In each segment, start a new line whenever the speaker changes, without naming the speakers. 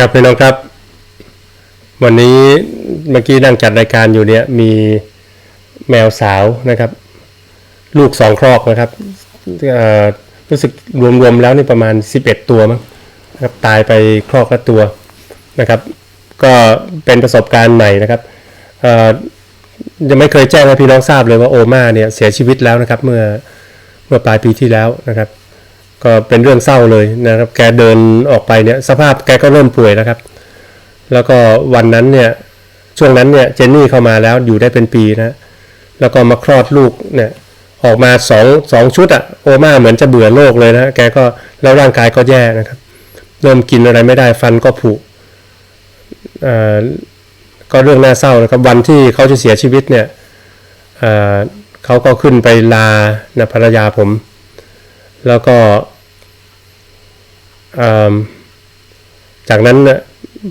ครับพี่น้องครับ วันนี้เมื่อกี้นั่งจัดรายการอยู่เนี่ยมีแมวสาวนะครับ ลูกสองครอกนะครับรู้สึกรวมๆแล้วนี่ประมาณ 11 ตัวมั้งนะครับตายไปครอกละตัวนะครับ ก็เป็นประสบการณ์ใหม่นะครับยังไม่เคยแจ้งให้พี่น้องทราบเลยว่าโอมาเนี่ยเสียชีวิตแล้วนะครับ เมื่อเมื่อปลายปีที่แล้วนะครับ ก็เป็นเรื่องเศร้าเลยนะครับ แกเดินออกไปเนี่ยสภาพแกก็เริ่มป่วยแล้วครับ แล้วก็วันนั้นเนี่ยช่วงนั้นเนี่ยเจนนี่เข้ามาแล้วอยู่ได้เป็นปีนะแล้วก็มาคลอดลูกเนี่ยออกมาสองสองชุดอะโอมาเหมือนจะเบื่อโลกเลยนะแกก็แล้วร่างกายก็แย่นะครับเริ่มกินอะไรไม่ได้ฟันก็ผุอ่อก็เรื่องน่าเศร้านะครับวันที่เขาจะเสียชีวิตเนี่ยอ่อเขาก็ขึ้นไปลานะภรรยาผม แล้วก็จากนั้นน่ะ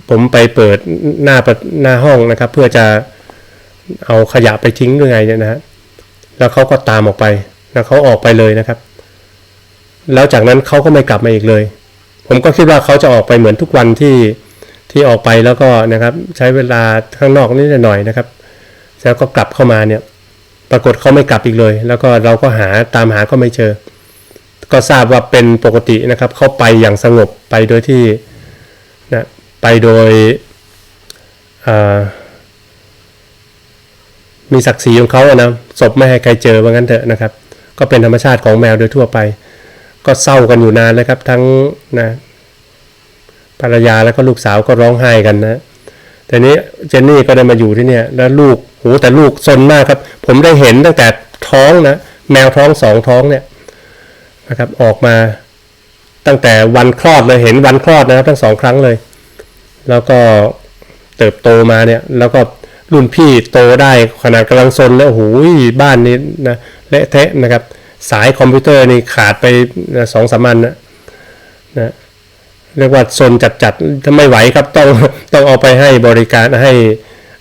ผมไปเปิดหน้าประหน้าห้องนะครับ เพื่อจะเอาขยะไปทิ้งหรือไงเนี่ยนะฮะแล้วเขาก็ตามออกไปแล้วเขาออกไปเลยนะครับ แล้วจากนั้นเขาก็ไม่กลับมาอีกเลย ผมก็คิดว่าเขาจะออกไปเหมือนทุกวันที่ที่ออกไปแล้วก็นะครับ ใช้เวลาข้างนอกนิดหน่อยนะครับ แล้วก็กลับเข้ามาเนี่ย ปรากฏเขาไม่กลับอีกเลย แล้วก็เราก็หาตามหาก็ไม่เจอ ก็ทราบว่าเป็นปกตินะครับ เขาไปอย่างสงบไปโดยที่นะไปโดยมีศักดิ์ศรีของเขาอะนะศพไม่ให้ใครเจอว่างั้นเถอะนะครับ ก็เป็นธรรมชาติของแมวโดยทั่วไป ก็เศร้ากันอยู่นานเลยครับ ทั้งนะภรรยาแล้วก็ลูกสาวก็ร้องไห้กันนะแต่นี้เจนนี่ก็ได้มาอยู่ที่เนี่ย แล้วลูกโหแต่ลูกซนมากครับ ผมได้เห็นตั้งแต่ท้องนะแมวท้องสองท้องเนี่ย นะครับออกมาตั้งแต่วันคลอดเลยเห็นวันคลอดนะครับทั้งสองครั้งเลย แล้วก็เติบโตมาเนี่ยแล้วก็รุ่นพี่โตได้ขนาดกำลังซนแล้วโอ้โหบ้านนี้นะเละเทะนะครับสายคอมพิวเตอร์นี่ขาดไปสองสามอันนะนะเรียกว่าซนจัดๆถ้าไม่ไหวครับต้องต้องเอาไปให้บริการให้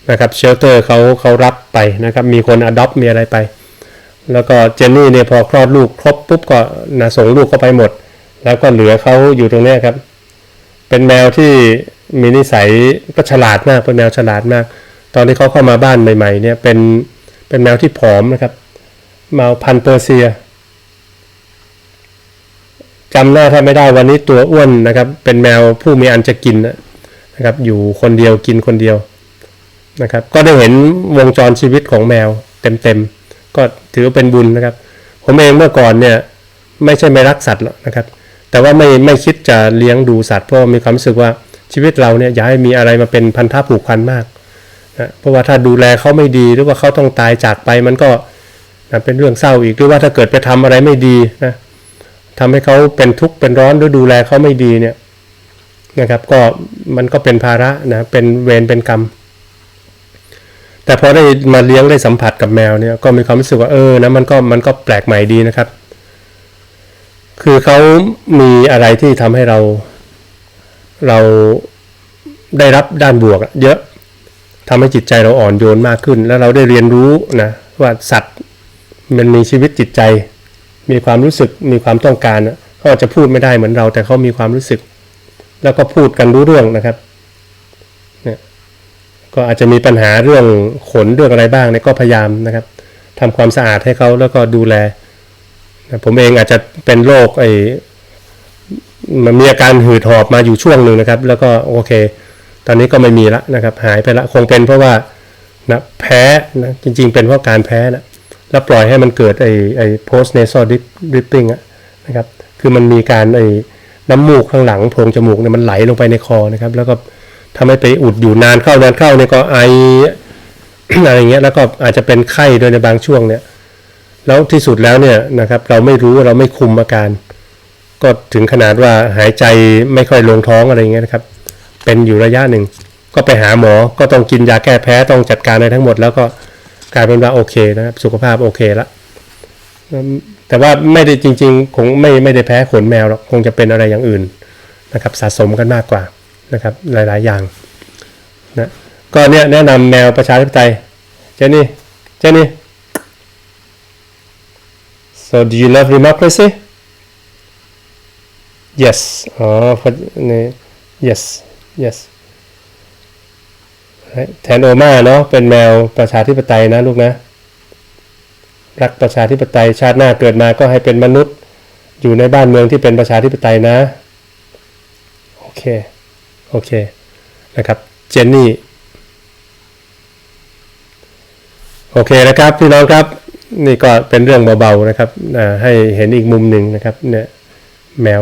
นะครับเชลเตอร์เขาเขารับไปนะครับมีคนอดอปมีอะไรไป แล้วก็เจนนี่เนี่ยพอคลอดลูกครบปุ๊บก็นะส่งลูกเข้าไปหมด แล้วก็เหลือเขาอยู่ตรงนี้ครับ เป็นแมวที่มีนิสัยก็ฉลาดมากเป็นแมวฉลาดมาก ตอนที่เขาเข้ามาบ้านใหม่ๆเนี่ยเป็นเป็นแมวที่ผอมนะครับแมวพันเปอร์เซียจำหน้าถ้าไม่ได้วันนี้ตัวอ้วนนะครับ เป็นแมวผู้มีอันจะกินนะครับ อยู่คนเดียวกินคนเดียวนะครับ ก็ได้เห็นวงจรชีวิตของแมวเต็มๆก็ ถือว่าเป็นบุญนะครับ ผมเองเมื่อก่อนเนี่ยไม่ใช่ไม่รักสัตว์หรอกนะครับ แต่ว่าไม่ไม่คิดจะเลี้ยงดูสัตว์เพราะมีความรู้สึกว่าชีวิตเราเนี่ยอย่าให้มีอะไรมาเป็นพันธะผูกพันมากนะเพราะว่าถ้าดูแลเขาไม่ดีหรือว่าเขาต้องตายจากไปมันก็นะเป็นเรื่องเศร้าอีกหรือว่าถ้าเกิดไปทำอะไรไม่ดีนะทำให้เขาเป็นทุกข์เป็นร้อนหรือดูแลเขาไม่ดีเนี่ยนะครับก็มันก็เป็นภาระนะเป็นเวรเป็นกรรม แต่พอได้มาเลี้ยงได้สัมผัสกับแมวเนี่ยก็มีความรู้สึกว่าเออนะมันก็มันก็แปลกใหม่ดีนะครับ คือเขามีอะไรที่ทำให้เราเราได้รับด้านบวก เยอะทำให้จิตใจเราอ่อนโยนมากขึ้น แล้วเราได้เรียนรู้นะว่าสัตว์มันมีชีวิตจิตใจ มีความรู้สึกมีความต้องการเขาอาจจะพูดไม่ได้เหมือนเรา แต่เขามีความรู้สึก แล้วก็พูดกันรู้เรื่องนะครับ ก็อาจจะมีปัญหาเรื่องขนเรื่องอะไรบ้างเนี่ยก็พยายามนะครับทำความสะอาดให้เขาแล้วก็ดูแลผมเองอาจจะเป็นโรคไอ้มันมีอาการหืดหอบมาอยู่ช่วงหนึ่งนะครับ แล้วก็โอเค ตอนนี้ก็ไม่มีละนะครับ หายไปละคงเป็นเพราะว่านะแพ้นะจริง ๆ เป็นเพราะการแพ้นะแล้วปล่อยให้มันเกิดไอ้ไอ้ post nasal drip dripping อะนะครับ คือมันมีการไอ้น้ำมูกข้างหลังโพรงจมูกเนี่ยมันไหลลงไปในคอนะครับ แล้วก็ ทำให้ไปอุดอยู่นานเข้านานเข้าเนี่ยก็ไออะไรเงี้ยแล้วก็อาจจะเป็นไข้โดยในบางช่วงเนี่ย แล้วที่สุดแล้วเนี่ยนะครับ เราไม่รู้เราไม่คุมอาการ ก็ถึงขนาดว่าหายใจไม่ค่อยลงท้องอะไรเงี้ยนะครับ เป็นอยู่ระยะหนึ่ง ก็ไปหาหมอก็ต้องกินยาแก้แพ้ต้องจัดการอะไรทั้งหมด แล้วก็กลายเป็นว่าโอเคนะครับ สุขภาพโอเคละแต่ว่าไม่ได้จริง ๆ คงไม่ไม่ได้แพ้ขนแมวหรอกคงจะเป็นอะไรอย่างอื่นนะครับ สะสมกันมากกว่า นะครับหลาย ๆ อย่างนะก็เนี่ยแนะนำแมวประชาธิปไตยเจนี่เจนี่ so do you love democracy yes อ๋อพอนี่ yes yes แทนโอมาเนาะเป็นแมวประชาธิปไตยนะลูกนะ รักประชาธิปไตยชาติหน้าเกิดมาก็ให้เป็นมนุษย์ อยู่ในบ้านเมืองที่เป็นประชาธิปไตยนะ โอเค โอเคนะครับเจนนี่โอเคนะครับพี่น้องครับนี่ก็เป็นเรื่องเบาๆนะครับให้เห็นอีกมุมหนึ่งนะครับเนี่ยแมว